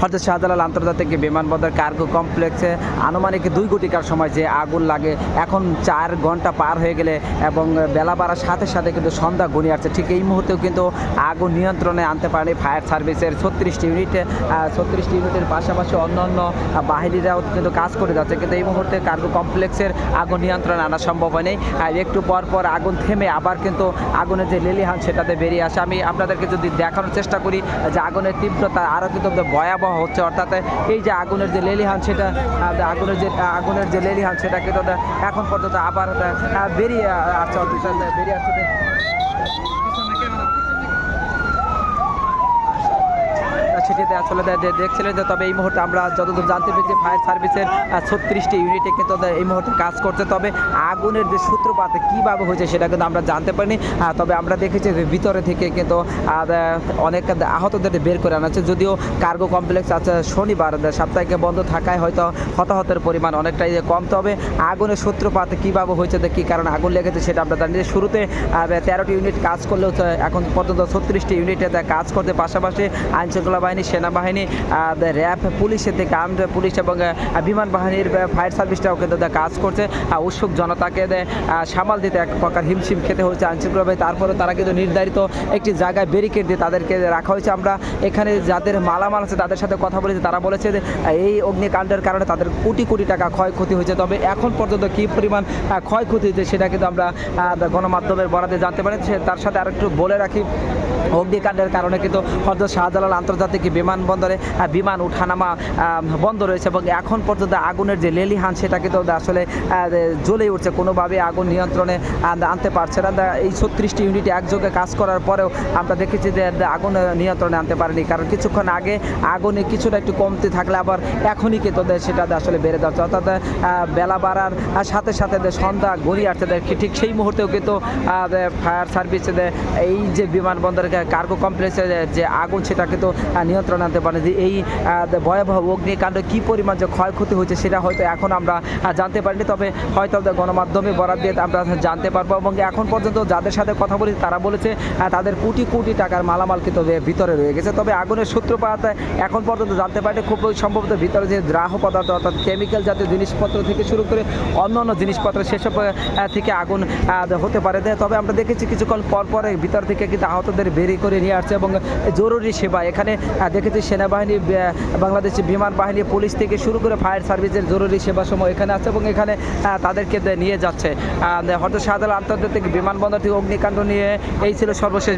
হরজত শাহজালাল আন্তর্জাতিক বিমানবন্দর কার্গো কমপ্লেক্সে আনুমানিক দুই ঘটিকার সময় যে আগুন লাগে, এখন চার ঘণ্টা পার হয়ে গেলে এবং বেলা বাড়ার সাথে সাথে কিন্তু সন্ধ্যা ঘনিয়ে আসছে। ঠিক এই মুহূর্তেও কিন্তু আগুন নিয়ন্ত্রণে আনতে পারেনি ফায়ার সার্ভিসের ছত্রিশটি ইউনিট ছত্রিশটি ইউনিটের পাশাপাশি অন্য অন্য বাহিনীরাও কিন্তু কাজ করে যাচ্ছে। কিন্তু এই মুহূর্তে কার্গো কমপ্লেক্সের আগুন নিয়ন্ত্রণে আনা সম্ভব হয়নি। একটু পর পর আগুন থেমে আবার কিন্তু আগুনের যে লেলিহান সেটাতে বেরিয়ে আসে। আমি আপনাদেরকে যদি দেখানোর চেষ্টা করি যে আগুনের তীব্রতা, আরও কিন্তু ভয়াবহ হচ্ছে, অর্থাৎ এই যে আগুনের যে লেলিহান সেটা আগুনের যে আগুনের যে লেলিহান সেটা কিন্তু এখন পর্যন্ত আবার বেরিয়ে আসছে, অর্থাৎ বেরিয়ে আসছে। সেটিতে আসলে দেখছিলেন যে তবে এই মুহূর্তে আমরা যতদূর জানতে পেরেছি ফায়ার সার্ভিসের ছত্রিশটি ইউনিটে কিন্তু এই মুহূর্তে কাজ করছে। তবে আগুনের যে সূত্রপাত কীভাবে হয়েছে সেটা কিন্তু আমরা জানতে পারিনি। তবে আমরা দেখেছি যে ভিতরে থেকে কিন্তু অনেক আহতদের বের করে আনা হচ্ছে। যদিও কার্গো কমপ্লেক্স আছে শনিবার সাপ্তাহিক বন্ধ থাকায় হয়তো হতাহতের পরিমাণ অনেকটাই কম। তবে আগুনের সূত্রপাত কীভাবে হয়েছে কী কারণে আগুন লেগেছে সেটা আমরা জানি। শুরুতে তেরোটি ইউনিট কাজ করলেও এখন পর্যন্ত ছত্রিশটি ইউনিটে কাজ করতে পাশাপাশি আইনশৃঙ্খলা বাহিনী সেনাবাহিনী আহ, র্যাব পুলিশের থেকে আর্মড পুলিশ এবং বিমান বাহিনীর ফায়ার সার্ভিসটাও কিন্তু কাজ করছে। উৎসুক জনতাকে সামাল দিতে এক প্রকার হিমশিম খেতে আইনশৃঙ্খলা বাহিনী। তারপরে তারা কিন্তু নির্ধারিত একটি জায়গায় ব্যারিকেড দিয়ে তাদেরকে রাখা হয়েছে। আমরা এখানে যাদের মালামাল আছে তাদের সাথে কথা বলেছি। তারা বলেছে যে এই অগ্নিকাণ্ডের কারণে তাদের কোটি কোটি টাকা ক্ষয়ক্ষতি হয়েছে। তবে এখন পর্যন্ত কী পরিমাণ ক্ষয়ক্ষতি হয়েছে সেটা কিন্তু আমরা গণমাধ্যমের বরাতে জানতে পারি। তার সাথে আরেকটু বলে রাখি অগ্নিকাণ্ডের কারণে কিন্তু হজরত শাহজালাল আন্তর্জাতিক বিমানবন্দরে বিমান উঠানামা বন্ধ রয়েছে এবং এখন পর্যন্ত আগুনের যে লেলিহান, সেটা কিন্তু আসলে জ্বলে উঠছে। কোনোভাবে আগুন নিয়ন্ত্রণে আনতে পারছে না। এই ছত্রিশটি ইউনিট একযোগে কাজ করার পরেও আমরা দেখেছি যে আগুন নিয়ন্ত্রণে আনতে পারেনি। কারণ কিছুক্ষণ আগে আগুনে কিছুটা একটু কমতে থাকলে আবার এখনই কিন্তু সেটা আসলে বেড়ে যাচ্ছে। অর্থাৎ বেলা বাড়ার সাথে সাথে সন্ধ্যা গড়িয়ে আসছে ঠিক সেই মুহূর্তেও কিন্তু ফায়ার সার্ভিসে এই যে বিমানবন্দরের কার্গো কমপ্লেক্সে যে আগুন, সেটা কিন্তু নিয়ন্ত্রণে আনতে পারে যে এই ভয়াবহ অগ্নিকাণ্ড কী পরিমাণ যে ক্ষয়ক্ষতি হয়েছে সেটা হয়তো এখন আমরা জানতে পারিনি। তবে হয়তো গণমাধ্যমে বরাদ দিয়ে আমরা জানতে পারব এবং এখন পর্যন্ত যাদের সাথে কথা বলেছি তারা বলেছে তাদের কোটি কোটি টাকার মালামাল কিন্তু ভিতরে রয়ে গেছে। তবে আগুনের সূত্রপাত এখন পর্যন্ত জানতে পারিনি। খুব সম্ভবত ভিতরে যে দ্রাহ পদার্থ অর্থাৎ কেমিক্যাল জাতীয় জিনিসপত্র থেকে শুরু করে অন্য অন্য জিনিসপত্র সেসব থেকে আগুন হতে পারে। তবে আমরা দেখেছি কিছুক্ষণ পর পরে ভিতর থেকে কিন্তু আহতদের বেরিয়ে করে নিয়ে আসছে এবং জরুরি সেবা। এখানে দেখেছি সেনাবাহিনী বাংলাদেশের বাংলাদেশি বিমান বাহিনী, পুলিশ থেকে শুরু করে ফায়ার সার্ভিসের জরুরি সেবাসমূহ এখানে আছে এবং এখানে তাদেরকে নিয়ে যাচ্ছে। হয়তো শাহজালাল আন্তর্জাতিক বিমানবন্দর থেকে অগ্নিকাণ্ড নিয়ে এই ছিল সর্বশেষ